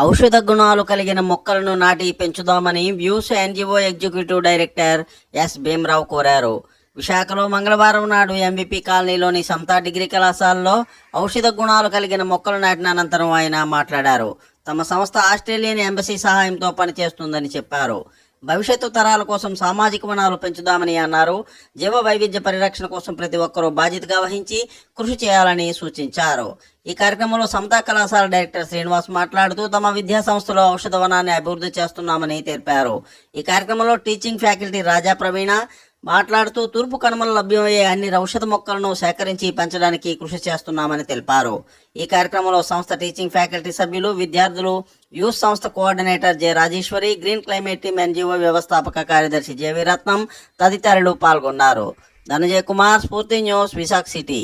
ఔషధ గుణాలు కలిగిన మొక్కలను నాటి పెంచుదామని views NGO executive director S Bhimarao కోరారు. విశాఖలో మంగళవారం నాడు ఎంబీపీ కాలనీలోని సమతా డిగ్రీ కళాశాలలో ఔషధ గుణాలు కలిగిన మొక్కలు నాటిన అనంతరం ఆయన మాట్లాడారు. తమ సంస్థ ఆస్ట్రేలియన్ ఎంబసీ సహాయంతో పనిచేస్తుందని చెప్పారు. భవిష్యత్తు తరాల కోసం సామాజిక వనాలు పెంచుదామని అన్నారు. జీవ వైవిధ్య పరిరక్షణ కోసం ప్రతి ఒక్కరూ బాధ్యతగా వహించి కృషి చేయాలని సూచించారు. ఈ కార్యక్రమంలో సమతా కళాశాల డైరెక్టర్ శ్రీనివాస్ మాట్లాడుతూ తమ విద్యా సంస్థలో ఔషధ వనాన్ని అభివృద్ధి చేస్తున్నామని తెలిపారు. ఈ కార్యక్రమంలో టీచింగ్ ఫ్యాకల్టీ రాజా ప్రవీణ మాట్లాడుతూ తూర్పు కనుమలు లభ్యమయ్యే అన్ని ఔషధ మొక్కలను సేకరించి పెంచడానికి కృషి చేస్తున్నామని తెలిపారు. ఈ కార్యక్రమంలో సంస్థ టీచింగ్ ఫ్యాకల్టీ సభ్యులు విద్యార్థులు యూత్ సంస్థ coordinator J Rajeshwari green climate team NGO వ్యవస్థాపక కార్యదర్శి జెవి రత్నం తదితరులు పాల్గొన్నారు. Dhananjay Kumar Spoorthi news Visakha city.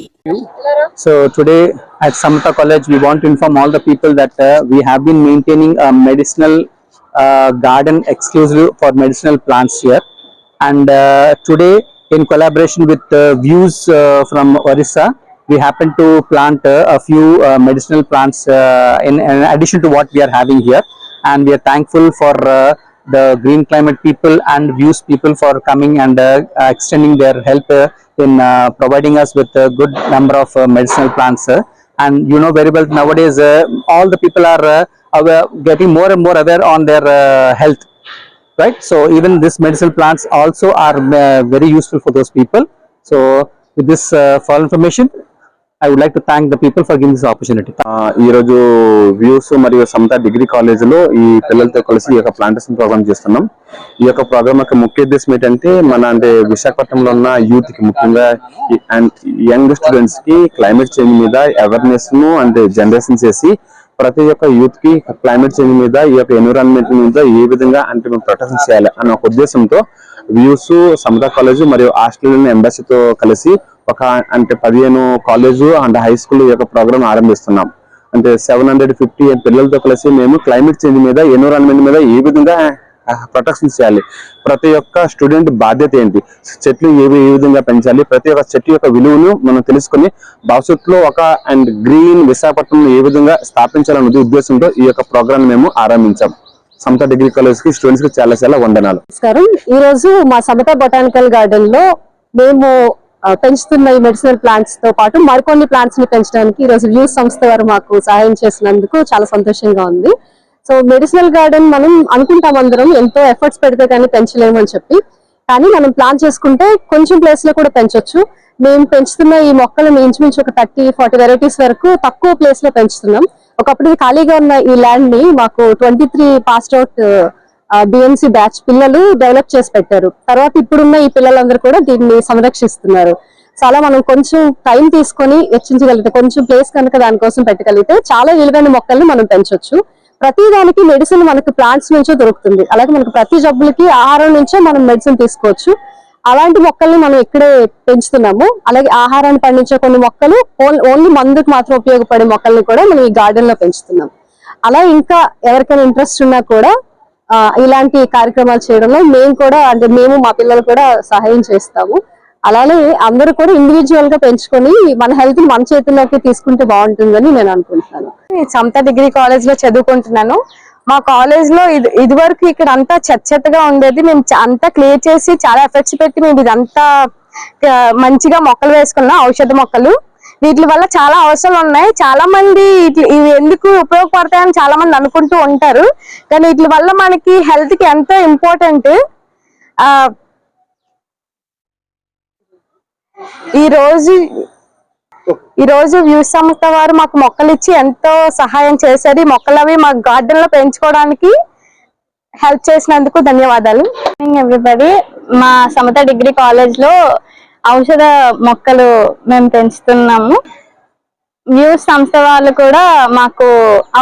So today at Samata College, we want to inform all the people that uh, we have been maintaining a medicinal uh, garden exclusive for medicinal plants here. And uh, today, in collaboration with uh, Views uh, from Orissa, we happen to plant a few medicinal plants in, in addition to what we are having here. And we are thankful for the Green Climate people and Views people for coming and uh, extending their help uh, in uh, providing us with a good number of uh, medicinal plants. uh, and you know very well nowadays uh, all the people are uh, aware, getting more and more aware on their uh, health right so even this medicinal plants also are uh, very useful for those people so with this uh, for information i would like to thank the people for giving this opportunity ఆ, ఈ రోజు views మరియు సమతా degree కాలేజ్లో ఈ పిల్లలతో కలిసి ఈ యొక్క ప్లాంటేషన్ ప్రోగ్రామ్ చేస్తున్నాం ఈ యొక్క ప్రోగ్రామ్ యొక్క ముఖ్య ఉద్దేశం ఏంటంటే మన అంటే విశాఖపట్నంలో ఉన్న యూత్కి ముఖ్యంగా అండ్ యంగ్ స్టూడెంట్స్కి క్లైమేట్ చేంజ్ మీద అవేర్నెస్ను అండ్ జనరేషన్ చేసి ప్రతి ఒక్క యూత్కి క్లైమేట్ చేంజ్ మీద ఈ యొక్క ఎన్విరాన్మెంట్ మీద ఏ విధంగా అంటే మేము ప్రొటెక్షన్ చేయాలి అన్న ఒక ఉద్దేశంతో వ్యూస్ సమత కాలేజ్ మరియు ఆస్ట్రేలియన్ ఎంబసీతో కలిసి ఒక అంటే పదిహేను కాలేజు అండ్ హై స్కూల్ యొక్క ప్రోగ్రామ్ ఆరంభిస్తున్నాం. అంటే సెవెన్ హండ్రెడ్ ఫిఫ్టీ పిల్లలతో కలిసి మేము క్లైమేట్ చేంజ్ మీద ఎన్విరాన్మెంట్ మీద ఏ విధంగా ప్రొటెక్షన్ చేయాలి ప్రతి ఒక్క స్టూడెంట్ బాధ్యత ఏంటి? చెట్లు ఏవి ఏ విధంగా పెంచాలి? ప్రతి ఒక్క చెట్టు యొక్క విలువను మనం తెలుసుకొని భవిష్యత్తులో ఒక అండ్ గ్రీన్ విశాఖపట్నం ఏ విధంగా స్థాపించాలన్న ఉద్దేశంతో ఈ యొక్క ప్రోగ్రామ్ మేము ఆరంభించాం. సమత డిగ్రీ కాలేజ్కి స్టూడెంట్స్కి చాలా చాలా వందనాలు. నమస్కారం. ఈ రోజు మా సమత బొటానికల్ గార్డెన్లో మేము పెంచుతున్న ఈ మెడిసినల్ ప్లాంట్స్తో పాటు మరికొన్ని ప్లాంట్స్ని పెంచడానికి ఈ రోజు వ్యూస్ సంస్థ వారు మాకు సహాయం చేసినందుకు చాలా సంతోషంగా ఉంది. సో మెడిసినల్ గార్డెన్ మనం అనుకుంటాం అందరం ఎంతో ఎఫర్ట్స్ పెడితే కానీ పెంచలేము అని చెప్పి. కానీ మనం ప్లాన్ చేసుకుంటే కొంచెం ప్లేస్లో కూడా పెంచొచ్చు. మేము పెంచుతున్న ఈ మొక్కలను ఇంచుమించు ఒక థర్టీ ఫార్టీ వెరైటీస్ వరకు తక్కువ ప్లేస్లో పెంచుతున్నాం. ఒకప్పుడు ఖాళీగా ఉన్న ఈ ల్యాండ్ని మాకు twenty three passed out BMC batch పిల్లలు డెవలప్ చేసి పెట్టారు. తర్వాత ఇప్పుడున్న ఈ పిల్లలందరూ కూడా దీన్ని సంరక్షిస్తున్నారు. చాలా మనం కొంచెం టైం తీసుకొని హెచ్చించగలిగితే కొంచెం ప్లేస్ కనుక దానికోసం పెట్టగలిగితే చాలా విలువైన మొక్కల్ని మనం పెంచొచ్చు. ప్రతి దానికి మెడిసిన్ మనకి ప్లాంట్స్ నుంచే దొరుకుతుంది. అలాగే మనకు ప్రతి జబ్బులకి ఆహారం నుంచే మనం మెడిసిన్ తీసుకోవచ్చు. అలాంటి మొక్కల్ని మనం ఇక్కడే పెంచుతున్నాము. అలాగే ఆహారాన్ని పండించే కొన్ని మొక్కలు ఓన్లీ మందుకు మాత్రం ఉపయోగపడే మొక్కల్ని కూడా మనం ఈ గార్డెన్లో పెంచుతున్నాం. అలా ఇంకా ఎవరికైనా ఇంట్రెస్ట్ ఉన్నా కూడా ఇలాంటి కార్యక్రమాలు చేయడంలో మేము కూడా అంటే మేము మా పిల్లలు కూడా సహాయం చేస్తాము. అలానే అందరూ కూడా ఇండివిజువల్గా పెంచుకొని మన హెల్త్ మన చేతుల్లోకి తీసుకుంటే బాగుంటుందని నేను అనుకుంటున్నాను. సమత డిగ్రీ కాలేజ్లో చదువుకుంటున్నాను. మా కాలేజ్లో ఇది ఇదివరకు ఇక్కడ అంతా చెత్త చెత్తగా ఉండేది. మేము చ- అంతా క్లియర్ చేసి చాలా ఎఫెక్ట్స్ పెట్టి మేము ఇదంతా మంచిగా మొక్కలు వేసుకున్నాం ఔషధ మొక్కలు. వీటి వల్ల చాలా అవసరాలు ఉన్నాయి. చాలా మంది ఇవి ఎందుకు ఉపయోగపడతాయని చాలా మంది అనుకుంటూ ఉంటారు. కానీ వీటి వల్ల మనకి హెల్త్కి ఎంతో ఇంపార్టెంట్ ఈ రోజు ఈ రోజు వ్యూస్ సంస్థ వారు మాకు మొక్కలు ఇచ్చి ఎంతో సహాయం చేశారు. ఈ మొక్కలు అవి మా గార్డెన్లో పెంచుకోవడానికి హెల్ప్ చేసినందుకు ధన్యవాదాలు. ఎవ్రీబడి మా సమత డిగ్రీ కాలేజ్లో ఔషధ మొక్కలు మేము పెంచుతున్నాము. వ్యూస్ సంస్థ వాళ్ళు కూడా మాకు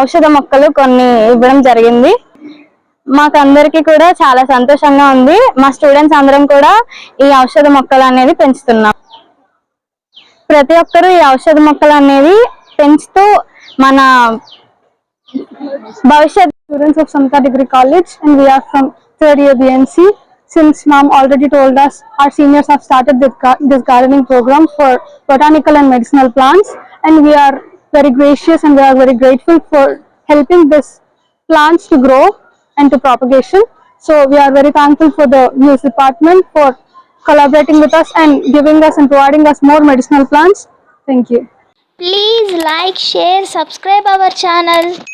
ఔషధ మొక్కలు కొన్ని ఇవ్వడం జరిగింది. మాకు అందరికి కూడా చాలా సంతోషంగా ఉంది. మా స్టూడెంట్స్ అందరం కూడా ఈ ఔషధ మొక్కలు అనేది పెంచుతున్నాం. ప్రతి ఒక్కరూ ఈ ఔషధ మొక్కలు అనేవి పెంచుతూ మన భవిష్యత్ students of Samta Degree College and we are from third year BNC. Since ma'am already told us, our seniors have started this, gar- this gardening program for botanical and medicinal plants and we are very gracious and we are very grateful for helping this plants to grow and to propagation. So we are very thankful for the news department for collaborating with us and giving us and providing us more medicinal plants. Thank you. Please like, share, subscribe our channel.